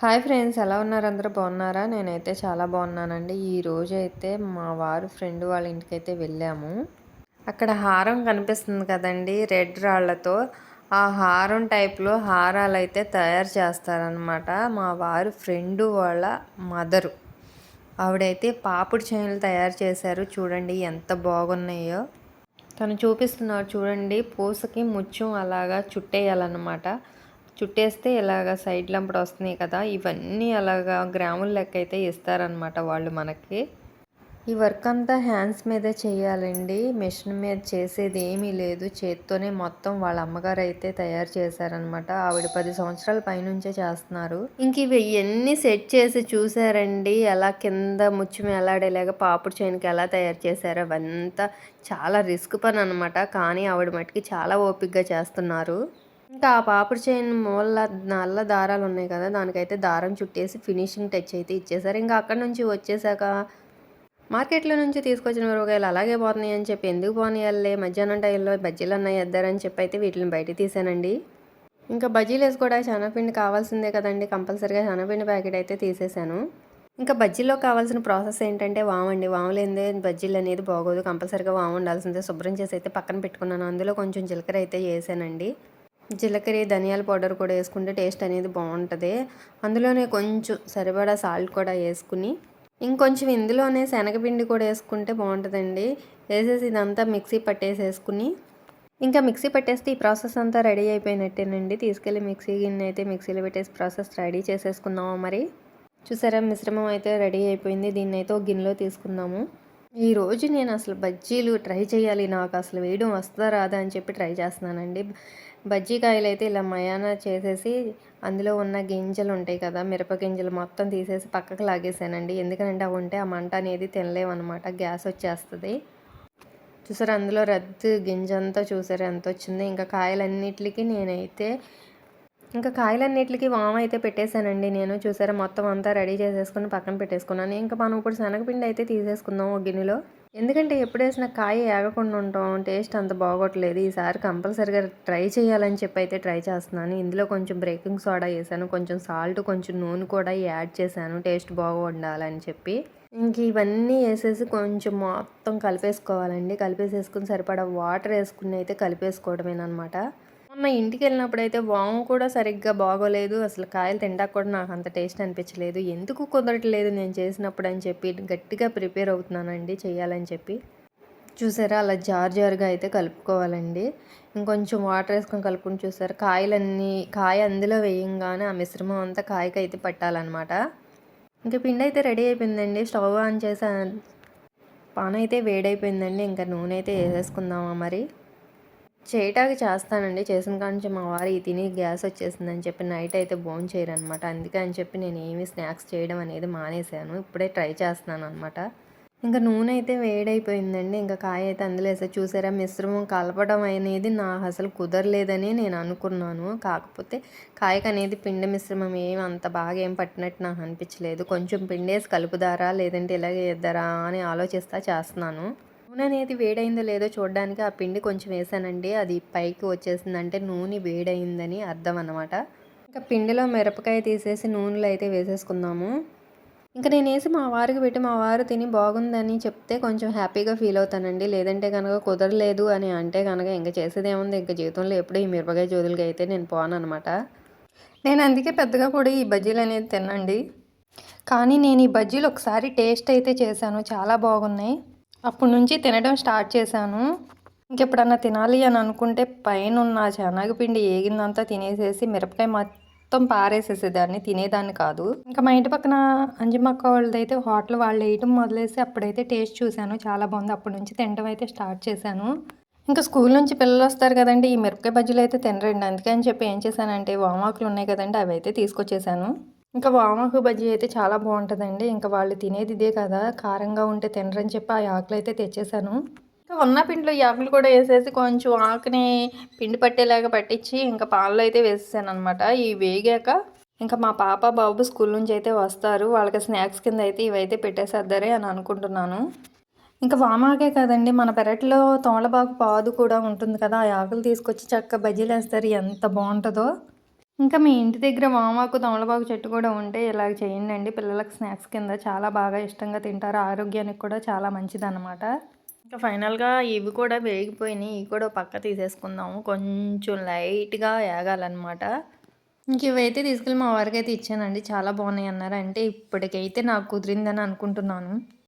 Hi friends ఎలా ఉన్నారు? అందరూ బాగున్నారా? నేనైతే చాలా బాగున్నానండి. ఈ రోజు అయితే మా వారు ఫ్రెండ్ వాళ్ళ ఇంటికైతే వెళ్ళాము. అక్కడ హారం కనిపిస్తుంది కదండి రెడ్ రాళ్ళతో. ఆ హారం టైప్లో హారాలు అయితే తయారు చేస్తారనమాట మా వారు ఫ్రెండ్ వాళ్ళ మదరు. ఆవిడైతే పాపుడు చైన్లు తయారు చేశారు. చూడండి ఎంత బాగున్నాయో. తను చూపిస్తున్నారు చూడండి పూసకి ముత్యం అలాగా చుట్టేయాలన్నమాట. చుట్టేస్తే ఇలాగ సైడ్ లంపడ వస్తున్నాయి కదా ఇవన్నీ అలాగా గ్రాముల లెక్క అయితే ఇస్తారనమాట వాళ్ళు మనకి. ఈ వర్క్ అంతా హ్యాండ్స్ మీదే చేయాలండి. మిషన్ మీద చేసేది ఏమీ లేదు. చేత్తోనే మొత్తం వాళ్ళ అమ్మగారు అయితే తయారు చేశారనమాట ఆవిడ పది సంవత్సరాల పైనుంచే చేస్తున్నారు. ఇంక ఇవి ఇవన్నీ సెట్ చేసి చూసారండి. ఎలా కింద ముచ్చు ఎలాడేలాగా పాపుడు చైన్కి ఎలా తయారు చేశారో అవంతా చాలా రిస్క్ పని అనమాట కానీ ఆవిడ మట్టుకి చాలా ఓపిక్గా చేస్తున్నారు. ఇంకా ఆ పాపిడి చైన్ మూల నల్ల దారాలు ఉన్నాయి కదా దానికైతే దారం చుట్టేసి ఫినిషింగ్ టచ్ అయితే ఇచ్చేసారు ఇంకా అక్కడ నుంచి వచ్చేసాక మార్కెట్లో నుంచి తీసుకొచ్చిన మిరపకాయలు అలాగే పోతున్నాయి అని చెప్పి ఎందుకు పోనీయాలే? మధ్యాహ్నం టైంలో బజ్జీలు అన్నాయి ఇద్దారని చెప్పి అయితే వీటిని బయట తీసానండి ఇంకా బజ్జీలు వేసుకోవడానికి శనగపిండి కావాల్సిందే కదండి. కంపల్సరీగా శనగపిండి ప్యాకెట్ అయితే తీసేసాను ఇంకా బజ్జీలో కావాల్సిన ప్రాసెస్ ఏంటంటే వామండి వాము లేనిదే బజ్జీలు అనేది బాగోదు కంపల్సరీగా వాము ఉండాల్సిందే. శుభ్రం చేసి అయితే పక్కన పెట్టుకున్నాను. అందులో కొంచెం జీలకర్ర అయితే వేసానండి. జీలకర్ర ధనియాల పౌడర్ కూడా వేసుకుంటే టేస్ట్ అనేది బాగుంటుంది. అందులోనే కొంచెం సరిపడా సాల్ట్ కూడా వేసుకుని ఇంకొంచెం ఇందులోనే శనగపిండి కూడా వేసుకుంటే బాగుంటుందండి. వేసేసి ఇదంతా మిక్సీ పట్టేసేసుకుని ఇంకా మిక్సీ పట్టేస్తే ఈ ప్రాసెస్ అంతా రెడీ అయిపోయినట్టేనండి. తీసుకెళ్ళి మిక్సీ గిన్నె అయితే మిక్సీలో పెట్టేసి ప్రాసెస్ రెడీ చేసేసుకుందాము మరి? చూసారా మిశ్రమం అయితే రెడీ అయిపోయింది. దీన్ని అయితే ఒక గిన్నెలో తీసుకుందాము. ఈరోజు నేను అసలు బజ్జీలు ట్రై చేయాలి నాకు అసలు వేయడం వస్తుందా రాదా అని చెప్పి ట్రై చేస్తున్నానండి. బజ్జీకాయలు అయితే ఇలా మయానా చేసేసి అందులో ఉన్న గింజలు ఉంటాయి కదా మిరప గింజలు మొత్తం తీసేసి పక్కకు లాగేసానండి. ఎందుకంటే అవి ఉంటే ఆ మంట అనేది తినలేమన్నమాట గ్యాస్ వచ్చేస్తుంది. చూసారు అందులో రద్దు గింజ అంతా చూసారు ఎంత వచ్చింది ఇంకా కాయలన్నిటికి నేనైతే ఇంకా కాయలన్నిటికి వామ అయితే పెట్టేశానండి నేను. చూసారా? మొత్తం అంతా రెడీ చేసేసుకుని పక్కన పెట్టేసుకున్నాను. ఇంకా మనం ఇప్పుడు శనగపిండి అయితే తీసేసుకుందాం ఒక గిన్నెలో. ఎందుకంటే ఎప్పుడు వేసిన కాయ ఏగకుండా ఉంటాం టేస్ట్ అంత బాగోట్లేదు. ఈసారి కంపల్సరిగా ట్రై చేయాలని చెప్పి అయితే ట్రై చేస్తున్నాను. ఇందులో కొంచెం బ్రేకింగ్ సోడా వేసాను. కొంచెం సాల్ట్ కొంచెం నూనె కూడా యాడ్ చేశాను. టేస్ట్ బాగుండాలని చెప్పి. ఇంక ఇవన్నీ వేసేసి కొంచెం మొత్తం కలిపేసుకోవాలండి. కలిపేసేసుకుని సరిపడా వాటర్ వేసుకుని అయితే కలిపేసుకోవడమేనమాట మొన్న ఇంటికి వెళ్ళినప్పుడు అయితే వాము కూడా సరిగ్గా బాగోలేదు. అసలు కాయలు తింటాక కూడా నాకు అంత టేస్ట్ అనిపించలేదు. ఎందుకు కుదరట్లేదు నేను చేసినప్పుడు అని చెప్పి గట్టిగా ప్రిపేర్ అవుతున్నానండి చేయాలని చెప్పి. చూసారా? అలా జార్ జారుగా అయితే కలుపుకోవాలండి. ఇంకొంచెం వాటర్ వేసుకొని కలుపుకొని చూసారు? కాయలన్నీ కాయ అందులో వేయంగానే ఆ మిశ్రమం అంతా కాయకి అయితే పట్టాలన్నమాట. ఇంకా పిండి అయితే రెడీ అయిపోయిందండి. స్టవ్ ఆన్ చేసా పాన అయితే వేడైపోయిందండి. ఇంకా నూనె అయితే వేసేసుకుందామా మరి? చేయటానికి చేస్తానండి. చేసిన కాడి మా వారి తిని గ్యాస్ వచ్చేసిందని చెప్పి నైట్ అయితే బోన్ చేయరనమాట అందుకే అని చెప్పి నేను ఏమి స్నాక్స్ చేయడం అనేది మానేశాను. ఇప్పుడే ట్రై చేస్తున్నాను అనమాట ఇంకా నూనె అయితే వేడైపోయిందండి. ఇంకా కాయ అయితే అందులో వేసే. చూసారా మిశ్రమం కలపడం అనేది నా అసలు కుదరలేదని నేను అనుకున్నాను. కాకపోతే కాయకు అనేది పిండి మిశ్రమం ఏమి అంత బాగా ఏం పట్టినట్టు నాకు అనిపించలేదు. కొంచెం పిండేసి కలుపుదారా లేదంటే ఇలాగే వేద్దారా అని ఆలోచిస్తా చేస్తున్నాను. నూనె అనేది వేడైందో లేదో చూడడానికి ఆ పిండి కొంచెం వేసానండి. అది పైకి వచ్చేసింది అంటే నూనె వేడైందని అర్థం అనమాట ఇంకా పిండిలో మిరపకాయ తీసేసి నూనెలో అయితే వేసేసుకుందాము. ఇంకా నేను వేసి మా వారికి పెట్టి మా వారు తిని బాగుందని చెప్తే కొంచెం హ్యాపీగా ఫీల్ అవుతానండి. లేదంటే కనుక కుదరలేదు అని అంటే కనుక ఇంకా చేసేది ఏముంది? ఇంకా జీవితంలో ఎప్పుడు ఈ మిరపకాయ జోదులకి అయితే నేను పోను అనమాట నేను అందుకే పెద్దగా కూడా ఈ బజ్జీలు అనేది తినండి కానీ నేను ఈ బజ్జీలు ఒకసారి టేస్ట్ అయితే చేశాను. చాలా బాగున్నాయి. అప్పటి నుంచి తినడం స్టార్ట్ చేశాను. ఇంకెప్పుడన్నా తినాలి అని అనుకుంటే పైన ఉన్న శనగపిండి ఏగిందంతా తినేసేసి మిరపకాయ మొత్తం పారేసేసేదాన్ని తినేదాన్ని కాదు. ఇంకా మా ఇంటి పక్కన అంజమక్క వాళ్ళది అయితే హోటల్ వాళ్ళు వేయటం మొదలేసి అప్పుడైతే టేస్ట్ చూశాను. చాలా బాగుంది. అప్పటి నుంచి తినడం అయితే స్టార్ట్ చేశాను. ఇంకా స్కూల్ నుంచి పిల్లలు వస్తారు కదండి ఈ మిరపకాయ బజ్జీలు అయితే తినరండి. అందుకని చెప్పి ఏం చేశానంటే వామాకులు ఉన్నాయి కదండి అవి అయితే తీసుకొచ్చేసాను ఇంకా వామహు బజ్జీ అయితే చాలా బాగుంటుందండి. ఇంకా వాళ్ళు తినేది ఇదే కదా. కారంగా ఉంటే తినరని చెప్పి ఆ ఆకులు అయితే తెచ్చేసాను. ఇంకా ఉన్న పిండిలో ఈ ఆకులు కూడా వేసేసి కొంచెం ఆకుని పిండి పట్టేలాగా పట్టించి ఇంకా పాలలో అయితే వేసేసాను అనమాట ఈ వేగాక ఇంకా మా పాప బాబు స్కూల్ నుంచి అయితే వస్తారు. వాళ్ళకి స్నాక్స్ కింద అయితే ఇవైతే పెట్టేసేద్దారే అని అనుకుంటున్నాను. ఇంకా వామాకే కదండి. మన పెరట్లో తోమలబాకు పాదు కూడా ఉంటుంది కదా. ఆ ఆకులు తీసుకొచ్చి చక్కగా బజ్జీలు వేస్తారు ఎంత బాగుంటుందో. ఇంకా మీ ఇంటి దగ్గర వామాకు తమలపాకు చెట్టు కూడా ఉంటే ఇలాగ చేయండి అండి. పిల్లలకు స్నాక్స్ కింద చాలా బాగా ఇష్టంగా తింటారు. ఆరోగ్యానికి కూడా చాలా మంచిదన్నమాట. ఇంకా ఫైనల్గా ఇవి కూడా వేగిపోయినాయి. ఇవి కూడా పక్క తీసేసుకుందాము. కొంచెం లైట్గా వేగాలన్నమాట ఇంక ఇవైతే తీసుకెళ్ళి మా వారికి అయితే ఇచ్చానండి. చాలా బాగున్నాయి అన్నారు అంటే ఇప్పటికైతే నాకు కుదిరిందని అనుకుంటున్నాను.